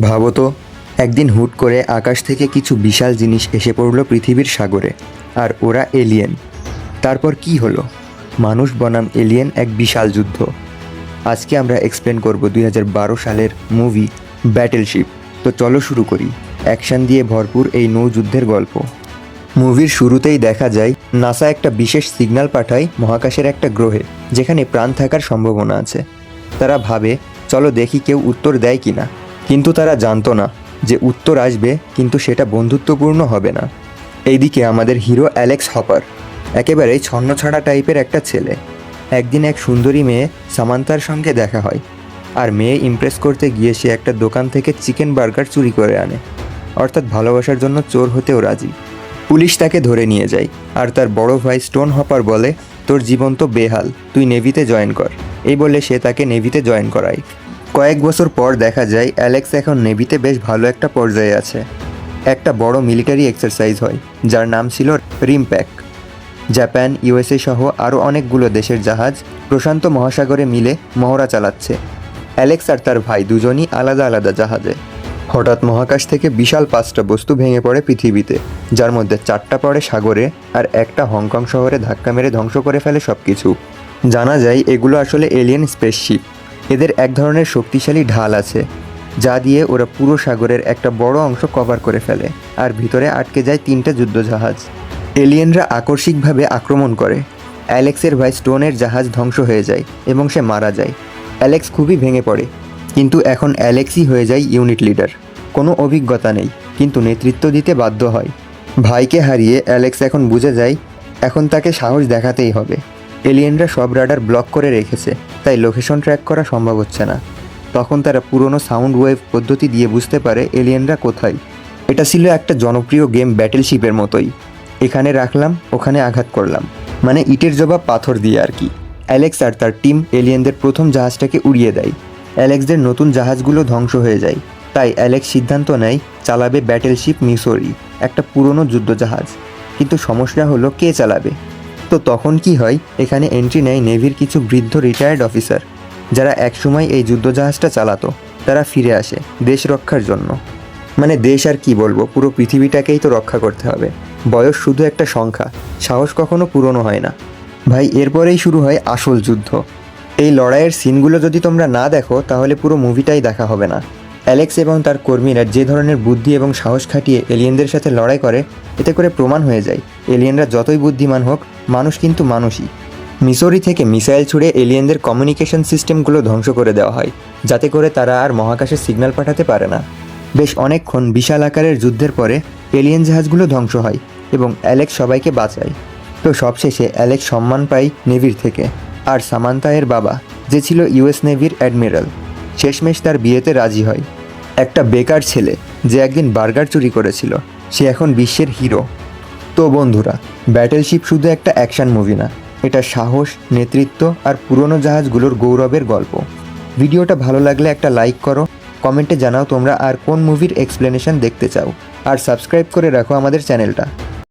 ভাবো তো, একদিন হুট করে আকাশ থেকে কিছু বিশাল জিনিস এসে পড়ল পৃথিবীর সাগরে, আর ওরা এলিয়েন তারপর কি হলো? মানুষ বনাম এলিয়েন এক বিশাল যুদ্ধ। আজকে আমরা এক্সপ্লেন করব দুই হাজার বারো সালের মুভি ব্যাটেলশিপ তো চলো শুরু করি। অ্যাকশন দিয়ে ভরপুর এই নৌযুদ্ধের গল্প। মুভির শুরুতেই দেখা যায় নাসা একটা বিশেষ সিগন্যাল পাঠায় মহাকাশের একটা গ্রহে, যেখানে প্রাণ থাকার সম্ভাবনা আছে। তারা ভাবে, চলো দেখি কেউ উত্তর দেয় কিনা। কিন্তু তারা জানতো না যে উত্তর আসবে, কিন্তু সেটা বন্ধুত্বপূর্ণ হবে না। এইদিকে আমাদের হিরো অ্যালেক্স হপার একেবারে ছন্নছাড়া টাইপের একটা ছেলে। একদিন এক সুন্দরী মেয়ে সামান্তার সঙ্গে দেখা হয়, আর মেয়ে ইমপ্রেস করতে গিয়ে সে একটা দোকান থেকে চিকেন বার্গার চুরি করে আনে। অর্থাৎ ভালোবাসার জন্য চোর হতেও রাজি। পুলিশ তাকে ধরে নিয়ে যায়, আর তার বড় ভাই স্টোন হপার বলে, তোর জীবন তো বেহাল, তুই নেভিতে জয়েন কর। এই বলে সে তাকে নেভিতে জয়েন করায়। কয়েক বছর পর দেখা যায়, অ্যালেক্স এখন নেভিতে বেশ ভালো একটা পর্যায়ে আছে। একটা বড় মিলিটারি এক্সারসাইজ হয়, যার নাম ছিল রিমপ্যাক। জাপান, ইউএসএ সহ আরও অনেকগুলো দেশের জাহাজ প্রশান্ত মহাসাগরে মিলে মহড়া চালাচ্ছে। অ্যালেক্স আর তার ভাই দুজনই আলাদা আলাদা জাহাজে। হঠাৎ মহাকাশ থেকে বিশাল পাঁচটা বস্তু ভেঙে পড়ে পৃথিবীতে, যার মধ্যে চারটা পড়ে সাগরে আর একটা হংকং শহরে ধাক্কা মেরে ধ্বংস করে ফেলে সব কিছু জানা যায়, এগুলো আসলে এলিয়েন স্পেসশিপ। এদের এক ধরনের শক্তিশালী ঢাল আছে, যা দিয়ে ওরা পুরো সাগরের একটা বড় অংশ কভার করে ফেলে আর ভিতরে আটকে যায় তিনটা যুদ্ধজাহাজ। এলিয়েনরা আকস্মিকভাবে আক্রমণ করে। অ্যালেক্সের ভাই স্টোনের জাহাজ ধ্বংস হয়ে যায় এবং সে মারা যায়। অ্যালেক্স খুবই ভেঙে পড়ে, কিন্তু এখন অ্যালেক্সই হয়ে যায় ইউনিট লিডার। কোনো অভিজ্ঞতা নেই, কিন্তু নেতৃত্ব দিতে বাধ্য হয়। ভাইকে হারিয়ে অ্যালেক্স এখন বুঝে যায়, এখন তাকে সাহস দেখাতেই হবে। এলিয়েনরা সব রাডার ব্লক করে রেখেছে, তাই লোকেশন ট্র্যাক করা সম্ভব হচ্ছে না। তখন তারা পুরনো সাউন্ড ওয়েভ পদ্ধতি দিয়ে বুঝতে পারে এলিয়েনরা কোথায়। এটা ছিল একটা জনপ্রিয় গেম ব্যাটেলশিপের মতোই। এখানে রাখলাম, ওখানে আঘাত করলাম। মানে ইটের জবাব পাথর দিয়ে আর কি। অ্যালেক্স আর তার টিম এলিয়েনদের প্রথম জাহাজটাকে উড়িয়ে দেয়। অ্যালেক্সদের নতুন জাহাজগুলো ধ্বংস হয়ে যায়। তাই অ্যালেক্স সিদ্ধান্ত নেয়, চালাবে ব্যাটেলশিপ মিসোরি, একটা পুরনো যুদ্ধজাহাজ। কিন্তু সমস্যা হলো কে চালাবে? তো তখন কি হয়, এখানে এন্ট্রি নেয় নেভির কিছু বৃদ্ধ রিটায়ার্ড অফিসার যারা একসময় এই যুদ্ধজাহাজটা চালাতো। তারা ফিরে আসে দেশ রক্ষার জন্য। মানে দেশ আর কি বলব, পুরো পৃথিবীটাকেই তো রক্ষা করতে হবে। বয়স শুধু একটা সংখ্যা, সাহস কখনো পুরনো হয় না। ভাই, এরপরেই শুরু হয় আসল যুদ্ধ। এই লড়াইয়ের সিনগুলো যদি তোমরা না দেখো, তাহলে পুরো মুভিটাই দেখা হবে না। অ্যালেক্স এবং তার কর্মীরা যে ধরনের বুদ্ধি এবং সাহস খাটিয়ে এলিয়েনদের সাথে লড়াই করে, এতে করে প্রমাণ হয়ে যায়। এলিয়েনরা যতই বুদ্ধিমান হোক মানুষ কিন্তু মানুষই। মিসৌরি থেকে মিসাইল ছুড়ে এলিয়েনদের কমিউনিকেশন সিস্টেমগুলো ধ্বংস করে দেওয়া হয়, যাতে করে তারা আর মহাকাশে সিগন্যাল পাঠাতে পারে না। বেশ অনেকক্ষণ বিশাল আকারের যুদ্ধের পরে এলিয়েন জাহাজগুলো ধ্বংস হয় এবং অ্যালেক্স সবাইকে বাঁচায়। তো সবশেষে অ্যালেক্স সম্মান পায় নেভির থেকে, আর সামান্তা এর বাবা, যে ছিল ইউএস নেভির অ্যাডমিরাল, শেষমেশ তার বিয়েতে রাজি হয়। একটা বেকার ছেলে, যে একদিন বার্গার চুরি করেছিল, সে এখন বিশ্বের হিরো। তো বন্ধুরা ব্যাটেলশিপ শুধু একটা অ্যাকশান মুভি না, এটা সাহস, নেতৃত্ব আর পুরনো জাহাজগুলোর গৌরবের গল্প। ভিডিওটা ভালো লাগলে একটা লাইক করো, কমেন্টে জানাও তোমরা আর কোন মুভির এক্সপ্লেনেশন দেখতে চাও, আর সাবস্ক্রাইব করে রাখো আমাদের চ্যানেলটা